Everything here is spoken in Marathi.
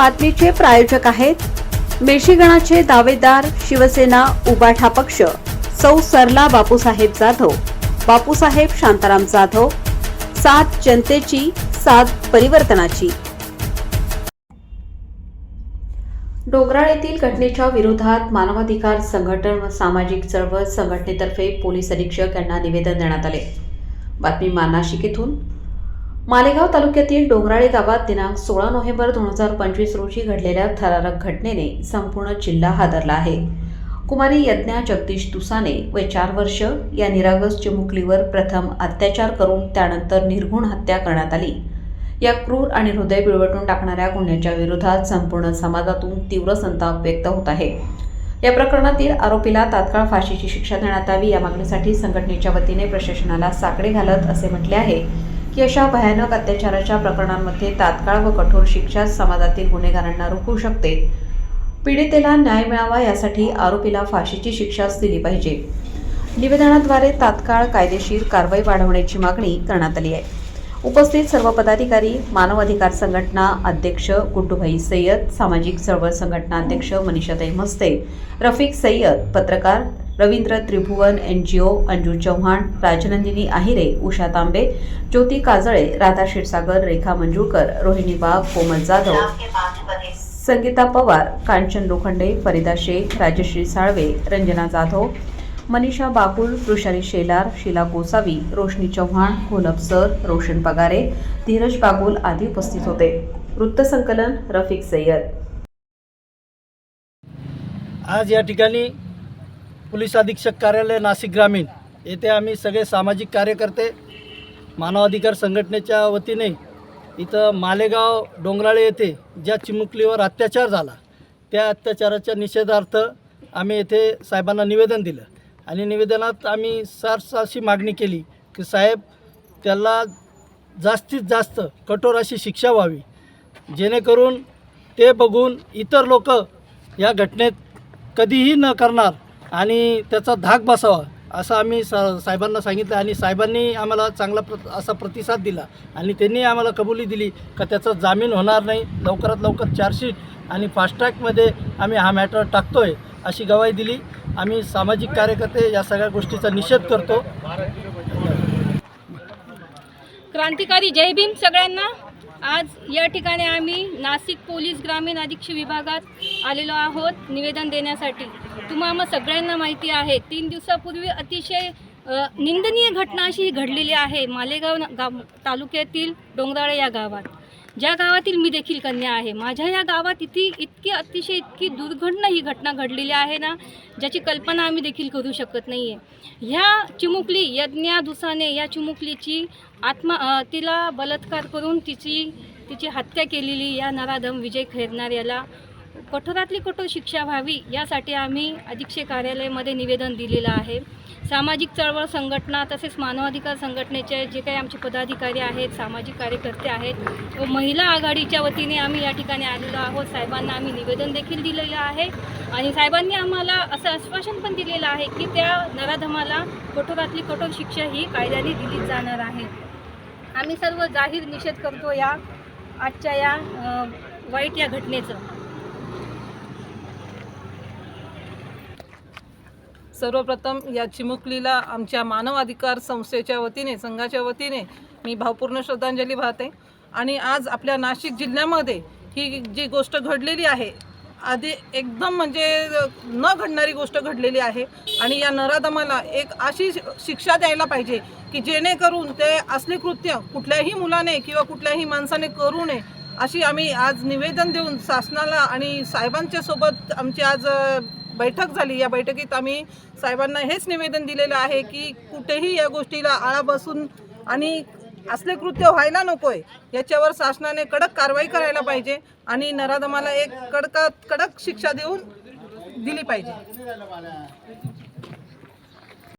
बातमीचे प्रायोजक आहेत. मेशीगणाचे दावेदार शिवसेना उबाठा पक्ष. सौ सरला बापूसाहेब जाधव. बापूसाहेब शांताराम जाधव. सात जनतेची सात परिवर्तनाची. डोंगराळ येथील घटनेच्या विरोधात मानवाधिकार संघटन व सामाजिक चळवळ संघटनेतर्फे पोलीस अधीक्षक यांना निवेदन देण्यात आले. बातमी मानाशिकेतून मालेगाव तालुक्यातील डोंगराळे गावात दिनांक सोळा नोव्हेंबर दोन हजार पंचवीस रोजी घडलेल्या थरारक घटनेने संपूर्ण जिल्हा हादरला आहे. कुमारी यज्ञा जगदीश तुसाने वय चार वर्ष या निरागस चिमुकलीवर प्रथम अत्याचार करून त्यानंतर निर्घुण हत्या करण्यात आली. या क्रूर आणि हृदय पिळवटून टाकणाऱ्या गुन्ह्याच्या विरोधात संपूर्ण समाजातून तीव्र संताप व्यक्त होत आहे. या प्रकरणातील आरोपीला तात्काळ फाशीची शिक्षा देण्यात यावी या मागणीसाठी संघटनेच्या वतीने प्रशासनाला साकडे घालत असे म्हटले आहे. की अशा भयानक अत्याचाराच्या प्रकरणांमध्ये तात्काळ व कठोर शिक्षा समाजातील गुन्हेगारांना रोखू शकते. पीडितेला न्याय मिळावा यासाठी आरोपीला फाशीची शिक्षाच दिली पाहिजे. निवेदनाद्वारे तात्काळ कायदेशीर कारवाई वाढवण्याची मागणी करण्यात आली आहे. उपस्थित सर्व पदाधिकारी मानव अधिकार संघटना अध्यक्ष गुड्डूभाई सय्यद सामाजिक चळवळ संघटना अध्यक्ष मनीषाताई मस्ते रफिक सय्यद पत्रकार Ravindra Tribhuvan N G O Anju Chavan Rajnandini Ahire Usha Tambe Jyoti Kajale Radha Kshirsagar Rekha Manjulkar Rohini Bag Komal Jadhav Sangeeta Pawar Kanchan Lokhande Farida Shaikh Rajshree Salve Ranjana Jadhav Manisha Bakul Vrushali Shelar Sheela Gosavi Roshni Chavan Gholap sir Roshan Pagare Dheeraj Bagul आदी उपस्थित होते. वृत्तसंकलन रफिक सय्यद. आज या ठिकाणी पोलीस अधीक्षक कार्यालय नाशिक ग्रामीण. येथे आम्ही सगळे सामाजिक कार्यकर्ते मानवाधिकार संघटनेच्या वतीने इथं मालेगाव डोंगराळे येथे ज्या चिमुकलीवर अत्याचार झाला त्या अत्याचाराच्या निषेधार्थ आम्ही येथे साहेबांना निवेदन दिलं. आणि निवेदनात आम्ही सारस अशी मागणी केली की साहेब त्याला जास्तीत जास्त कठोर अशी शिक्षा व्हावी जेणेकरून ते बघून इतर लोक या घटनेत कधीही न करणार आणि त्याचा धाक बसावा असं आम्ही सा साहेबांना सांगितलं आणि साहेबांनी आम्हाला चांगला प्र असा प्रतिसाद दिला. आणि त्यांनी आम्हाला कबुली दिली का त्याचा जामीन होणार नाही लवकरात लवकर चार्जशीट आणि फास्ट्रॅकमध्ये आम्ही हा मॅटर टाकतो आहे अशी गवाही दिली. आम्ही सामाजिक कार्यकर्ते या सगळ्या गोष्टीचा निषेध करतो. क्रांतिकारी जय भीम सगळ्यांना. आज या ठिकाणी आम्ही नाशिक पोलीस ग्रामीण अधीक्षक विभागात आलेलो आहोत निवेदन देण्यासाठी. तुम्हाला सगळ्यांना माहिती आहे. तीन दिवसापूर्वी अतिशय निंदनीय घटना अशी घडलेली आहे. मालेगाव गाव तालुक्यातील डोंगराळे या गावात. ज्या गावातील मी देखील कन्या आहे माझ्या या गावात इथे इतकी अतिशय इतकी दुर्घटना ही घटना घडलेली आहे ना ज्याची कल्पना आम्ही देखील करू शकत नाही आहे ह्या चिमुकली यज्ञा दुसाने या चिमुकलीची आत्मा तिला बलात्कार करून तिची तिची हत्या केलेली या नराधम विजय खैरनार याला कठोरातली कठोर शिक्षा व्हावी यासाठी आम्ही अधीक्षक कार्यालयामध्ये निवेदन दिलेलं आहे. सामाजिक चळवळ संघटना तसेच मानवाधिकार संघटनेचे जे काही आमचे पदाधिकारी आहेत सामाजिक कार्यकर्ते आहेत व महिला आघाडीच्या वतीने आम्ही या ठिकाणी आलेलो आहोत. साहेबांना आम्ही निवेदन देखील दिलेलं आहे. आणि साहेबांनी आम्हाला असं आश्वासन पण दिलेलं आहे की त्या नराधमाला कठोरातली कठोर शिक्षा ही कायद्याने दिली जाणार आहे. आम्ही सर्व जाहीर निषेध करतो या आजच्या या वाईट या घटनेचं. सर्वप्रथम या चिमुकलीला आमच्या मानव अधिकार संस्थेच्या वतीने संघाच्या वतीने मी भावपूर्ण श्रद्धांजली वाहते. आणि आज आपल्या नाशिक जिल्ह्यामध्ये ही जी गोष्ट घडलेली आहे आधी एकदम म्हणजे न घडणारी गोष्ट घडलेली आहे. आणि या नराधमाला एक अशी शिक्षा द्यायला पाहिजे की जेणेकरून ते असले कृत्य कुठल्याही मुलाने किंवा कुठल्याही माणसाने करू नये अशी आम्ही आज निवेदन देऊन शासनाला आणि साहेबांच्या सोबत आमची आज बैठक झाली. या बैठकीत आम्ही साहेबांना हेच निवेदन दिलेलं आहे की कुठेही या गोष्टीला आळा बसून आणि असले कृत्य व्हायला नकोय याच्यावर शासनाने कडक कारवाई करायला पाहिजे आणि नराधमाला एक कडकात कडक शिक्षा देऊन दिली पाहिजे.